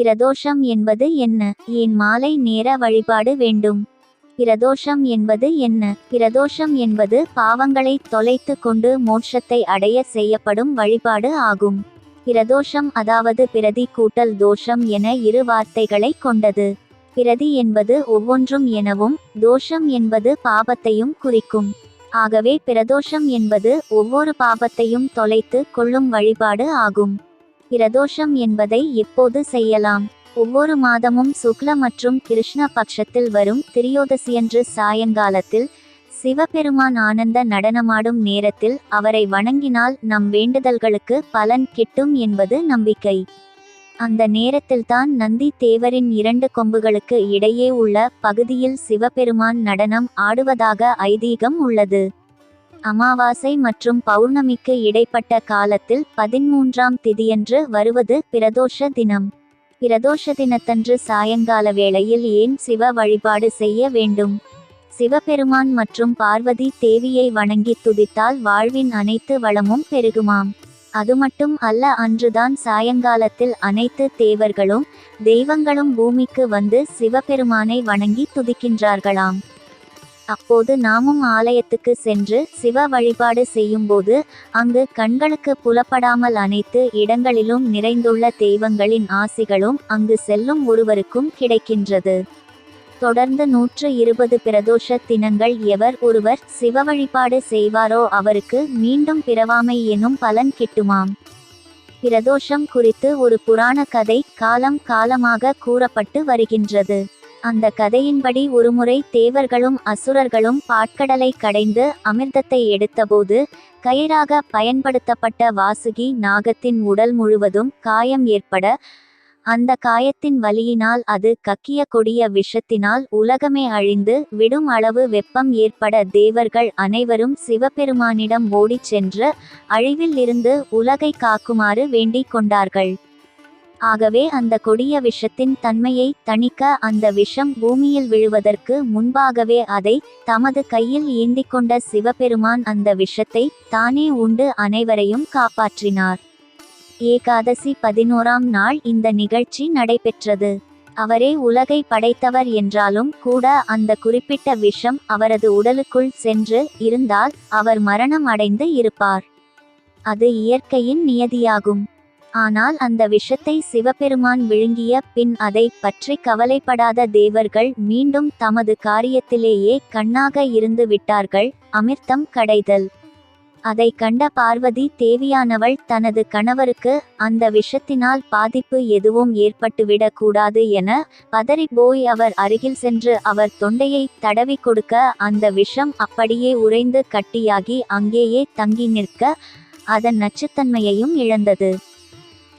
பிரதோஷம் என்பது என்ன? ஏன் மாலை நேர வழிபாடு வேண்டும்? பிரதோஷம் என்பது என்ன? பிரதோஷம் என்பது பாவங்களை தொலைத்து கொண்டு மோட்சத்தை அடைய செய்யப்படும் வழிபாடு ஆகும். பிரதோஷம் அதாவது பிரதி கூட்டல் தோஷம் என இரு வார்த்தைகளை கொண்டது. பிரதி என்பது ஒவ்வொன்றும் எனவும் தோஷம் என்பது பாபத்தையும் குறிக்கும். ஆகவே பிரதோஷம் என்பது ஒவ்வொரு பாபத்தையும் தொலைத்து கொள்ளும் வழிபாடு ஆகும். பிரதோஷம் என்பதை எப்போது செய்யலாம். ஒவ்வொரு மாதமும் சுக்ல மற்றும் கிருஷ்ண பட்சத்தில் வரும் திரியோதசியன்று சாயங்காலத்தில் சிவபெருமான் ஆனந்த நடனமாடும் நேரத்தில் அவரை வணங்கினால் நம் வேண்டுதல்களுக்கு பலன் கிட்டும் என்பது நம்பிக்கை. அந்த நேரத்தில்தான் நந்தி தேவரின் இரண்டு கொம்புகளுக்கு இடையே உள்ள பகுதியில் சிவபெருமான் நடனம் ஆடுவதாக ஐதீகம் உள்ளது. அமாவாசை மற்றும் பௌர்ணமிக்கு இடைப்பட்ட காலத்தில் பதிமூன்றாம் திதியன்று வருவது பிரதோஷ தினம். பிரதோஷ தினத்தன்று சாயங்கால வேளையில் ஏன் சிவ வழிபாடு செய்ய வேண்டும்? சிவபெருமான் மற்றும் பார்வதி தேவியை வணங்கி துதித்தால் வாழ்வின் அனைத்து வளமும் பெருகுமாம். அது மட்டும் அல்ல அன்றுதான் சாயங்காலத்தில் அனைத்து தேவர்களும் தெய்வங்களும் பூமிக்கு வந்து சிவபெருமானை வணங்கி துதிக்கின்றார்களாம். அப்போது நாமும் ஆலயத்துக்கு சென்று சிவ வழிபாடு செய்யும்போது அங்கு கண்களுக்கு புலப்படாமல் அனைத்து இடங்களிலும் நிறைந்துள்ள தெய்வங்களின் ஆசிகளும் அங்கு செல்லும் ஒருவருக்கும் கிடைக்கின்றது. தொடர்ந்து நூற்று இருபது பிரதோஷ தினங்கள் எவர் ஒருவர் சிவ வழிபாடு செய்வாரோ அவருக்கு மீண்டும் பிறவாமை எனும் பலன் கிட்டுமாம். பிரதோஷம் குறித்து ஒரு புராண கதை காலம் காலமாக கூறப்பட்டு வருகின்றது. அந்த கதையின்படி ஒருமுறை தேவர்களும் அசுரர்களும் பாட்கடலை கடைந்து அமிர்தத்தை எடுத்தபோது கயிறாக பயன்படுத்தப்பட்ட வாசுகி நாகத்தின் உடல் முழுவதும் காயம் ஏற்பட அந்த காயத்தின் வலியினால் அது கக்கிய கொடிய விஷத்தினால் உலகமே அழிந்து விடும் அளவு வெப்பம் ஏற்பட தேவர்கள் அனைவரும் சிவபெருமானிடம் ஓடிச் சென்று அழிவில் இருந்து உலகை காக்குமாறு வேண்டிக் கொண்டார்கள். ஆகவே அந்த கொடிய விஷத்தின் தன்மையை தணிக்க அந்த விஷம் பூமியில் விழுவதற்கு முன்பாகவே அதை தமது கையில் ஏந்திக் கொண்ட சிவபெருமான் அந்த விஷத்தை தானே உண்டு அனைவரையும் காப்பாற்றினார். ஏகாதசி பதினோராம் நாள் இந்த நிகழ்ச்சி நடைபெற்றது. அவரே உலகை படைத்தவர் என்றாலும் கூட அந்த குறிப்பிட்ட விஷம் அவரது உடலுக்குள் சென்று இருந்தால் அவர் மரணம் அடைந்து இருப்பார். அது இயற்கையின் நியதியாகும். ஆனால் அந்த விஷத்தை சிவபெருமான் விழுங்கிய பின் அதை பற்றி கவலைப்படாத தேவர்கள் மீண்டும் தமது காரியத்திலேயே கண்ணாக இருந்து விட்டார்கள். அமிர்தம் கடைதல். அதை கண்ட பார்வதி தேவியானவள் தனது கணவருக்கு அந்த விஷத்தினால் பாதிப்பு எதுவும் ஏற்பட்டுவிடக் கூடாது என பதறி போய் அவர் அருகில் சென்று அவர் தொண்டையை தடவி கொடுக்க அந்த விஷம் அப்படியே உறைந்து கட்டியாகி அங்கேயே தங்கி நிற்க அதன் நச்சுத்தன்மையையும் இழந்தது.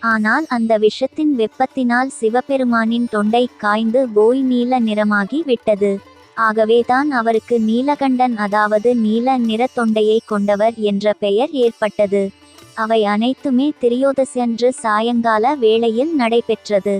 ஆனால் அந்த விஷத்தின் வெப்பத்தினால் சிவபெருமானின் தொண்டை காய்ந்து போய் நீல நிறமாகி விட்டது. ஆகவேதான் அவருக்கு நீலகண்டன் அதாவது நீல நிற தொண்டையை கொண்டவர் என்ற பெயர் ஏற்பட்டது. அவை அனைத்துமே திரியோதசன்று சாயங்கால வேளையில் நடைபெற்றது.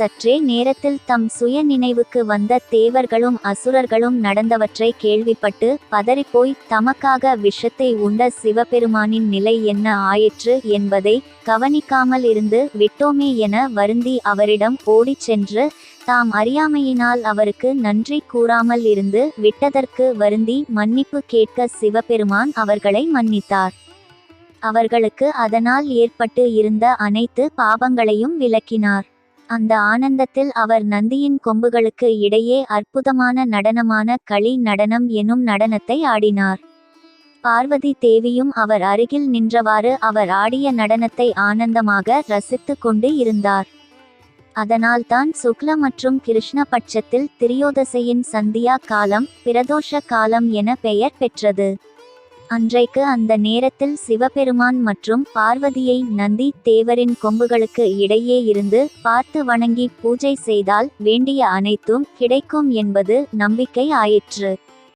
சற்றே நேரத்தில் தம் சுய நினைவுக்கு வந்த தேவர்களும் அசுரர்களும் நடந்தவற்றை கேள்விப்பட்டு பதறிப்போய் தமக்காக விஷத்தை உண்ட சிவபெருமானின் நிலை என்ன ஆயிற்று என்பதை கவனிக்காமல் இருந்து விட்டோமே என வருந்தி அவரிடம் ஓடிச் சென்று தாம் அறியாமையினால் அவருக்கு நன்றி கூறாமல் இருந்து விட்டதற்கு வருந்தி மன்னிப்பு கேட்க சிவபெருமான் அவர்களை மன்னித்தார். அவர்களுக்கு அதனால் ஏற்பட்டு இருந்த அனைத்து பாவங்களையும் விளக்கினார். அந்த ஆனந்தத்தில் அவர் நந்தியின் கொம்புகளுக்கு இடையே அற்புதமான நடனமான களி நடனம் எனும் நடனத்தை ஆடினார். பார்வதி தேவியும் அவர் அருகில் நின்றவாறு அவர் ஆடிய நடனத்தை ஆனந்தமாக ரசித்து கொண்டு இருந்தார். அதனால்தான் சுக்ல மற்றும் கிருஷ்ண பட்சத்தில் திரியோதசையின் சந்தியா காலம் பிரதோஷ காலம் என பெயர் பெற்றது. அன்றைக்கு அந்த நேரத்தில் சிவபெருமான் மற்றும் பார்வதியை நந்தி தேவரின் கொம்புகளுக்கு இடையே இருந்து பார்த்து வணங்கி பூஜை செய்தால் வேண்டிய அனைத்தும் கிடைக்கும் என்பது நம்பிக்கை ஆயிற்று.